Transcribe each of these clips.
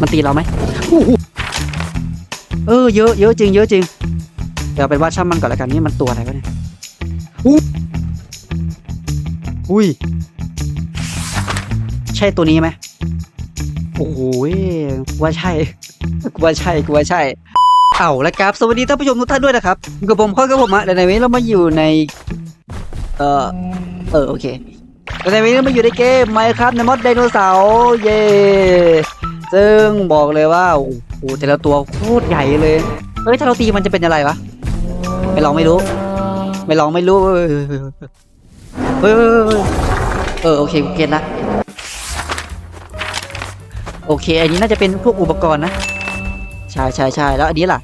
มันตีเราไหมอู้หูเออเยอะเยอะจริงเยอะจริง เดี๋ยวเป็นว่าช่างมันก่อนแล้วกันนี่มันตัวอะไรวะเนี่ยอู้อุ้ย ใช่ตัวนี้ไหมโอ้โหกูว่าใช่กูว่าใช่กูว่าใช่เอาละครับสวัสดีท่านผู้ชมทุกท่านด้วยนะครับอยู่กับผมข้อกับผมอะในวันนี้เรามาอยู่ใน เออเออโอเค ในวันนี้มาอยู่ในเกมไมครับในมดไดโนเสาร์เย่ซึ่งบอกเลยว่าโอ้โหแต่ละตัวโคตรใหญ่เลยเฮ้ยถ้าเราตีมันจะเป็นอะไรวะไม่ลองไม่รู้ ไม่ลองไม่รู้เฮ้ยเออโอเคเก็ตละโอเค อันนี้น่าจะเป็นพวกอุปกรณ์นะใช่ใช่ใช่แล้วอันนี้ล่ะ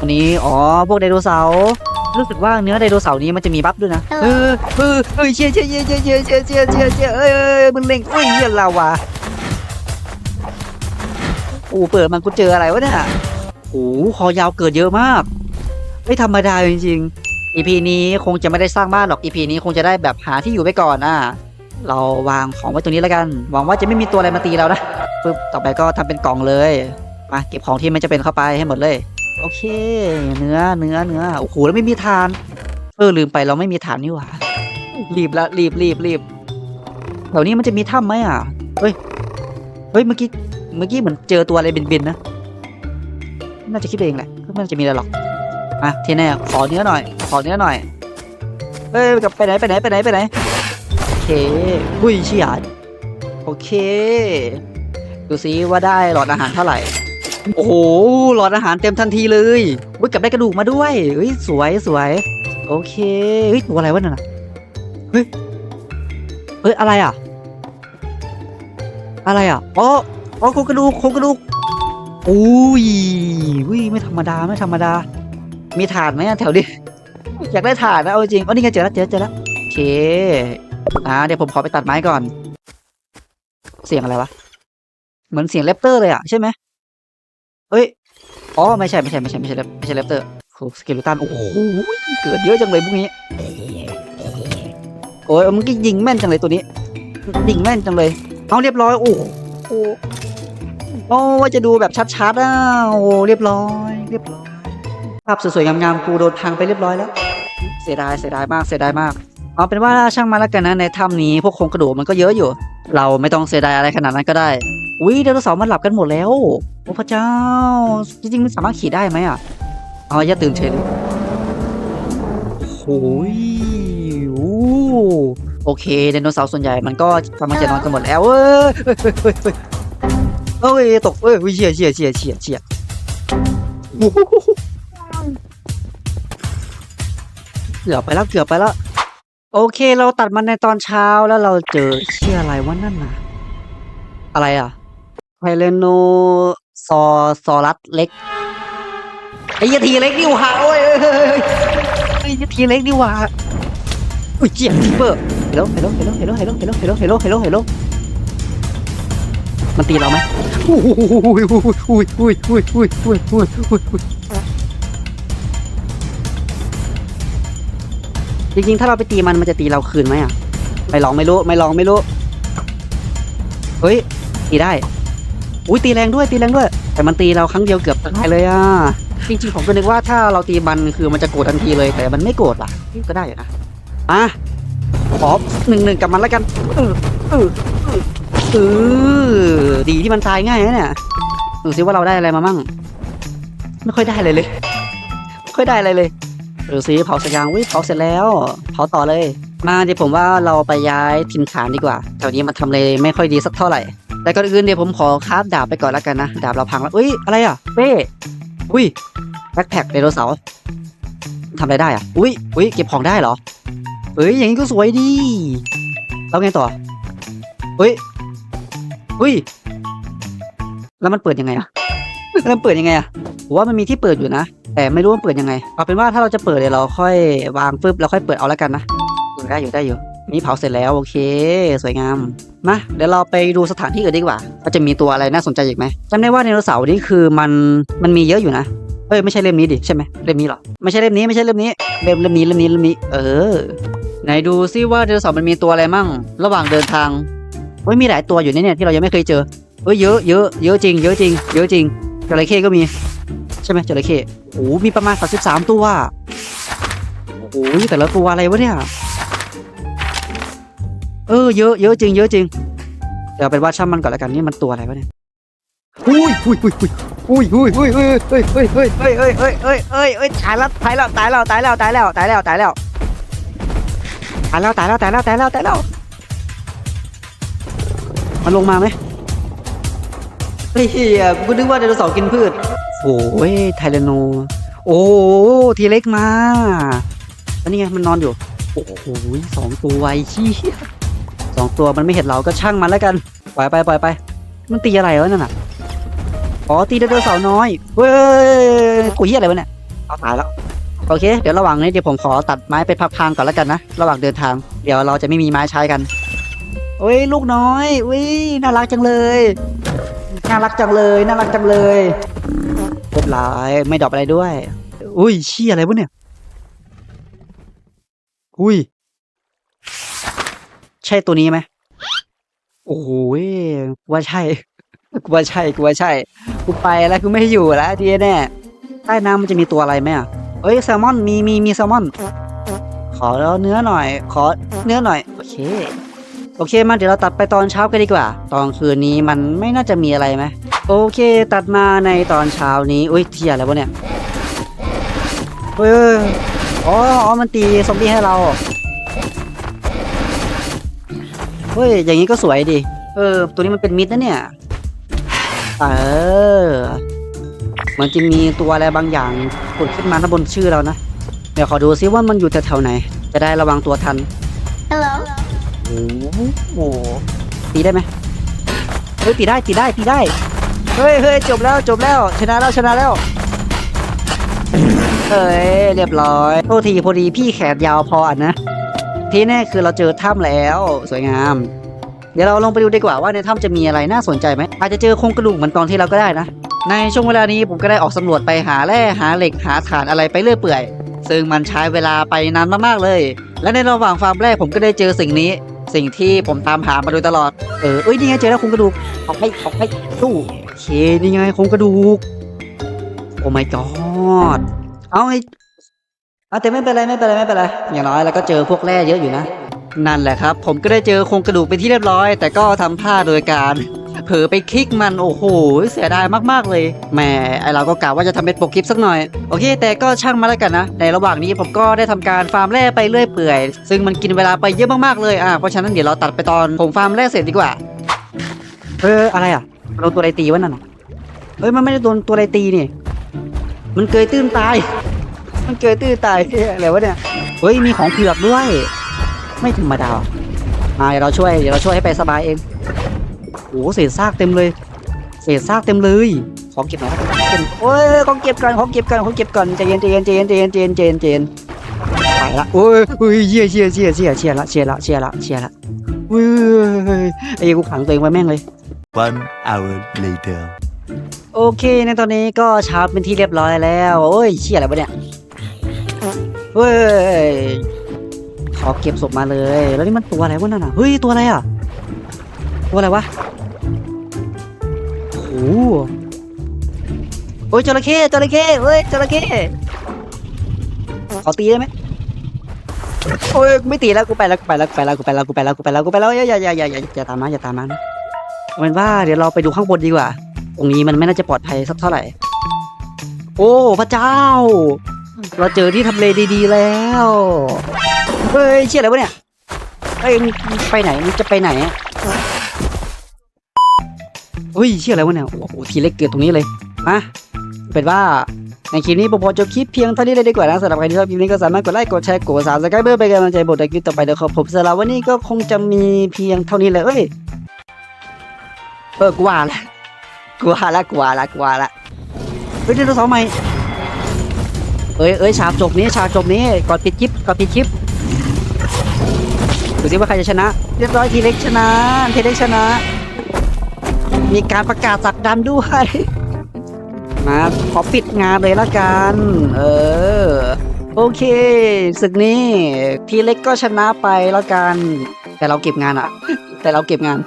อันนี้อ๋อพวกไดโนเสาร์ รู้สึกว่าเนื้อไดโนเสาร์นี้มันจะมีบัฟด้วยนะ เออเออเออเชี่ยเชี่ยเชี่ยเชี่ยเชี่ยเชี่ยเชี่ยเชี่ยเชี่ยเอ้ยเอ้ยมันเล็งอุ้ยเหี้ยลาวาโอ้เปิดมันกูเจออะไรวะเนี่ยโอ้คอยาวเกิดเยอะมาก ไม่ธรรมดาจริงๆ EP นี้คงจะไม่ได้สร้างบ้านหรอก EP นี้คงจะได้แบบหาที่อยู่ไปก่อนอะเราวางของไว้ตรงนี้แล้วกัน หวังว่าจะไม่มีตัวอะไรมาตีเรานะปึ๊บต่อไปก็ทำเป็นกล่องเลยมาเก็บของที่ไม่จะเป็นเข้าไปให้หมดเลย โอเค เนื้อเนื้อเนื้อโอ้โหแล้วไม่มีทาน เออลืมไปเราไม่มีฐานนี่หว่ารีบละรีบรีบรีบแถวนี้มันจะมีถ้ำไหมอะเฮ้ยเฮ้ยเมื่อกี้เมื่อกี้เหมือนเจอตัวอะไรบินๆนะน่าจะคิดเองแหละไม่น่าจะมีอะไรหรอกอะที่แน่ขอเนื้อหน่อย ขอเนื้อหน่อยเฮ้ยกับไปไหนไปไหนไปไหนไปไหนโอเคหุ้ยเฉียดโอเค ดูซิว่าได้หลอดอาหารเท่าไหร่ โอ้โหหลอดอาหารเต็มทันทีเลยเฮ้ยกลับได้กระดูกมาด้วยเฮ้ยสวยสวย โอเคเฮ้ยตัวอะไรวะนั่นน่ะเฮ้ยเฮ้ยอะไรอะ อะไรอะอ๋ออ๋อโครงกระดูกโครงกระดูกอุ้ยอุ้ยไม่ธรรมดาไม่ธรรมดา มีถ่านไหมแถวนี้อยากได้ถ่านนะเอาจริงอ๋อนี่ไงเจอแล้วเจอแล้วเจอแล้วโอเคอ่าเดี๋ยวผมขอไปตัดไม้ก่อน เสียงอะไรวะ เหมือนเสียงแรปเตอร์เลยอะใช่ไหม เอ้ย อ๋อ ไม่ใช่ ไม่ใช่ ไม่ใช่ ไม่ใช่ไม่ใช่แรปเตอร์โอ้สเกลิตัน โอ้โห เกิดเยอะจังเลยพวกนี้ โอ้ยมันก็ยิงแม่นจังเลยตัวนี้ ยิงแม่นจังเลย เอาเรียบร้อย โอ้โหโอ้ว่าจะดูแบบชัดๆอะโอ้เรียบร้อย เรียบร้อย ภาพสวยๆงามๆกูโดนพังไปเรียบร้อยแล้ว เสียดาย เสียดายมาก เสียดายมากเอาเป็นว่าช่างมาแล้วกันนะในถ้ำนี้พวกโครงกระดูกมันก็เยอะอยู่ เราไม่ต้องเสียดายอะไรขนาดนั้นก็ได้ อุ้ยไดโนเสาร์มันหลับกันหมดแล้ว โอ้พระเจ้า จริงๆมันสามารถขี่ได้ไหมอะ เอาอย่าตื่นเฉยเลยโอ้ยโอ้โอเคไดโนเสาร์ส่วนใหญ่มันก็กำลังจะนอนกันหมดแล้วเอ้ยเฮ้ยเฮ้ยเฮ้ยเฮ้ยเอ้ยตกเอ้ยเฉียเฉียเฉียเฉียเฉียโอ้โหเกือบไปแล้วเกือบไปแล้วโอเค เราตัดมันในตอนเช้าแล้วเราเจอเชี่ยอะไรวะนั่นน่ะ อะไรอะ ไพเรโนซอซอรัสเล็กไอ้ยทีเล็กนี่ว่าโอ้ยไอ้ยทีเล็กนี่ว่าอุ้ยเจี๊ยบทิปเปอร์เฮลโลเฮลโลเฮลโลเฮลโลเฮลโลเฮลโลเฮลโลเฮลโลเฮลโลเฮลโลมันตีเราไหมอุ้ยอุ้ยอุ้ยอุ้ยอุ้ยอุ้ยอุ้ยอุ้ยอุ้ยอุ้ยจริงๆ ถ้าเราไปตีมันมันจะตีเราคืนไหมอะ ไม่ลองไม่รู้ ไม่ลองไม่รู้ เฮ้ย ตีได้ อุ้ยตีแรงด้วยตีแรงด้วย แต่มันตีเราครั้งเดียวเกือบตายเลยอะจริงๆผมก็นึกว่าถ้าเราตีมันคือมันจะโกรธทันทีเลย แต่มันไม่โกรธล่ะก็ได้อยู่นะอะขอหนึ่งหนึ่งกับมันแล้วกันเออเออเออเออดีที่มันตายง่ายนะเนี่ยดูซิว่าเราได้อะไรมามั่ง ไม่ค่อยได้เลยเลยไม่ค่อยได้อะไรเลยดูซิเผาเสร็จยังอุ้ยเผาเสร็จแล้วเผาต่อเลย มาเดี๋ยวผมว่าเราไปย้ายถิ่นฐานดีกว่าแถวนี้มันทำเลไม่ค่อยดีสักเท่าไหร่ แต่ก่อนอื่นเดี๋ยวผมขอคราฟดาบไปก่อนแล้วกันนะ ดาบเราพังแล้วอุ้ย อะไรอะเป้อุ้ยแบ็คแพ็คไดโนเสาร์ทำอะไรได้อะ อุ้ยอุ้ยเก็บของได้เหรอเอ้ย อย่างนี้ก็สวยดี แล้วไงต่ออุ้ยอุ้ย แล้วมันเปิดยังไงอะแล้วมันเปิดยังไงอะผมว่ามันมีที่เปิดอยู่นะ แต่ไม่รู้ว่าเปิดยังไง เอาเป็นว่าถ้าเราจะเปิดเดี๋ยวเราค่อยวางฟึบแล้วค่อยเปิดเอาแล้วกันนะเออได้อยู่ได้อยู่ นี่เผาเสร็จแล้วโอเค สวยงามมาเดี๋ยวเราไปดูสถานที่อื่นดีกว่าว่าจะมีตัวอะไรน่าสนใจอีกไหมจำได้ว่าไดโนเสาร์นี่คือมันมันมีเยอะอยู่นะเอ้ยไม่ใช่เล่มนี้ดิใช่ไหมเล่มนี้เหรอไม่ใช่เล่มนี้ไม่ใช่เล่มนี้เล่มเล่มนี้เล่มนี้เล่มนี้ เออ ไหนดูซิว่าไดโนเสาร์มันมีตัวอะไรมั่ง ระหว่างเดินทางเฮ้ยมีหลายตัวอยู่ในเนี่ยที่เรายังไม่เคยเจอเฮ้ยเยอะเยอะเยอะจริงเยอะจริงเยอะจริงจระเข้ก็มีใช่ไหมจระเข้โอ้โหมีประมาณ33ตัวโอ้โหแต่ละตัวอะไรวะเนี่ย เออเยอะเยอะจริงเยอะจริงเดี๋ยวเป็นว่าช่างมันก่อนแล้วกันนี่มันตัวอะไรวะเนี่ยอุ้ยอุ้ยอุ้ยอุ้ยอุ้ยอุ้ยอุ้ยอุ้ยอุ้ยอุ้ยอุ้ยอุ้ยอุ้ยอุ้ยอุ้ยอุ้ยอุ้ยตายแล้วตายแล้วตายแล้วตายแล้วตายแล้วตายแล้วตายแล้วตายแล้วตายแล้วตายแล้วตายแล้วตายแล้วมันลงมาไหมเฮ้ยกูนึกว่าไดโนเสาร์กินพืชโอ้ยไทแรโน โอ้ทีเล็กมาแล้วนี่ไงมันนอนอยู่ โอ้โหสองตัวไอ้ชี้ย องตัวมันไม่เห็นเราก็ช่างมันแล้วกันปล่อยไปปล่อยไป มันตีอะไรวะนั่นน่ะอ๋อตีไดโนเสาร์น้อยเว้ยกูเหี้ยอะไรวะเนี่ยเอาตายแล้วโอเค เดี๋ยวระหว่างนี้เดี๋ยวผมขอตัดไม้ไปพักๆก่อนแล้วกันนะระหว่างเดินทาง เดี๋ยวเราจะไม่มีไม้ใช้กันเอ้ยลูกน้อยอุ้ยน่ารักจังเลยน่ารักจังเลยน่ารักจังเลยเรียบร้อยไม่ดรอปอะไรด้วย อุ้ยเชี่ยอะไรวะเนี่ย อุ้ย ใช่ตัวนี้ไหมโอ้โหยกูว่าใช่ กูว่าใช่กูว่าใช่ กูไปแล้วกูไม่อยู่แล้วทีแน่ใต้น้ำมันจะมีตัวอะไรไหมอะเอ้ยแซลมอนมีมีมีแซลมอน ขอแล้วเนื้อหน่อย ขอเนื้อหน่อย โอเค โอเคมาเดี๋ยวเราตัดไปตอนเช้ากันดีกว่า ตอนคืนนี้มันไม่น่าจะมีอะไรไหมโอเค ตัดมาในตอนเช้านี้อุ้ยเทียอะไรวะเนี่ยเฮ้ยเอ๋ออ๋อ มันตีซอมบี้ให้เรา เฮ้ย อย่างนี้ก็สวยดิ เออ ตัวนี้มันเป็นมิดนะเนี่ย เออ มันจะมีตัวอะไรบางอย่างผุดขึ้นมาข้างบนชื่อเรานะ เดี๋ยวขอดูซิว่ามันอยู่แถวๆไหน จะได้ระวังตัวทัน Hello. โอ้โหตีได้ไหมเฮ้ยตีได้ตีได้ตีได้ เฮ้ยเฮ้ยจบแล้วจบแล้ว ชนะแล้วชนะแล้วเฮ้ยเรียบร้อยโทษทีพอดีพี่แขนยาวพออะนะ ที่แน่คือเราเจอถ้ำแล้วสวยงาม เดี๋ยวเราลงไปดูดีกว่าว่าในถ้ำจะมีอะไรน่าสนใจไหมอาจจะเจอโครงกระดูกเหมือนตอนที่เราก็ได้นะ ในช่วงเวลานี้ผมก็ได้ออกสำรวจไปหาแร่หาเหล็กหาฐานอะไรไปเรื่อยเปื่อย ซึ่งมันใช้เวลาไปนานมากๆเลย และในระหว่างฟาร์มแรกผมก็ได้เจอสิ่งนี้ สิ่งที่ผมตามหามาโดยตลอดเออเอ้ยนี่ไงเจอแล้วโครงกระดูกออกไปออกไปตู้โอเคนี่ไงโครงกระดูกโอ้ my god เอาไอ้ เอาแต่ไม่เป็นไรไม่เป็นไรไม่เป็นไรอย่างน้อยเราก็เจอพวกแร่เยอะอยู่นะ นั่นแหละครับ ผมก็ได้เจอโครงกระดูกเป็นที่เรียบร้อย แต่ก็ทำพลาดโดยการ เผลอไปคลิกมันโอ้โหเสียดายมากๆเลยแหมไอเราก็กะว่าจะทำเป็นโปกคลิปสักหน่อยโอเค แต่ก็ช่างมาแล้วกันนะ ในระหว่างนี้ผมก็ได้ทำการฟาร์มแร่ไปเรื่อยเปื่อย ซึ่งมันกินเวลาไปเยอะมากๆเลยอะเพราะฉะนั้นเดี๋ยวเราตัดไปตอนผมฟาร์มแร่เสร็จดีกว่าเอออะไรอะโดนตัวอะไรตีวะนั่นน่ะเอ้ยมันไม่ได้โดนตัวอะไรตีนี่มันเกยตื้นตาย มันเกยตื้นตายอะไรวะเนี่ย เฮ้ย มีของเผือกด้วย ไม่ธรรมดามาเดี๋ยวเราช่วย เดี๋ยวเราช่วยให้ไปสบายเอง โอ้โหเศษซากเต็มเลย เศษซากเต็มเลย ของเก็บหน่อยของเก็บโอ้ย ของเก็บก่อน ของเก็บก่อน ของเก็บก่อนใจเย็นใจเย็นใจเย็นใจเย็นใจเย็นใจเย็นใจเย็นไปละโอ้ยโอ้ยเชี่ยเชี่ยเชี่ยเชี่ยเชี่ยละเชี่ยละเชี่ยละเชี่ยละเฮ้ยไอ้กูขังตัวเองไว้แม่งเลย One hour later. โอเค ในตอนนี้ก็ชาร์จเป็นที่เรียบร้อยแล้ว โอ้ยเชี่ยอะไรวะเนี่ย เฮ้ย ขอเก็บศพมาเลย แล้วนี่มันตัวอะไรวะนั่นน่ะ เฮ้ย ตัวอะไรอะ ตัวอะไรวะโอ้โหโอ้ยจระเข้จระเข้เฮ้ยจระเข้ขอตีได้ไหมโอ้ยไม่ตีแล้วกูไปแล้วกูไปแล้วกูไปแล้วกูไปแล้วกูไปแล้วกูไปแล้วกูไปแล้วอย่าอย่าอย่าอย่าอย่าอย่าตามมาอย่าตามมานะเอาเป็นว่าเดี๋ยวเราไปดูข้างบนดีกว่า ตรงนี้มันไม่น่าจะปลอดภัยสักเท่าไหร่ โอ้พระเจ้า เราเจอที่ทำเลดีๆแล้ว เฮ้ยเชี่ยอะไรวะเนี่ยเฮ้ยมึงไปไหนมึงจะไปไหนอะเฮ้ยเชี่ยอะไรวะเนี่ย โอ้โหทีเล็กเกิดตรงนี้เลยมาเป็นว่าในคลิปนี้ผมพอจบคลิปเพียงเท่านี้เลยดีกว่านะสำหรับใครที่ชอบคลิปนี้ก็สามารถกดไลค์กดแชร์กดซับสไคร์เพื่อเป็นกำลังใจบทในคลิปต่อไปนะครับผมสำหรับวันนี้ก็คงจะมีเพียงเท่านี้เลยเอ้ยเออกว่าละกว่าละกว่าละกว่าละเฮ้ยไดโนเสาร์ใหม่ เอ้ยเอ้ยฉากจบนี้ฉากจบนี้ก่อนปิดคลิปก่อนปิดคลิปดูสิว่าใครจะชนะ เรียบร้อยทีเล็กชนะทีเล็กชนะ มีการประกาศสักดันด้วยมาขอปิดงานเลยละกัน เออ โอเคศึกนี้ ทีเล็กก็ชนะไปละกัน แต่เราเก็บงานอะแต่เราเก็บงาน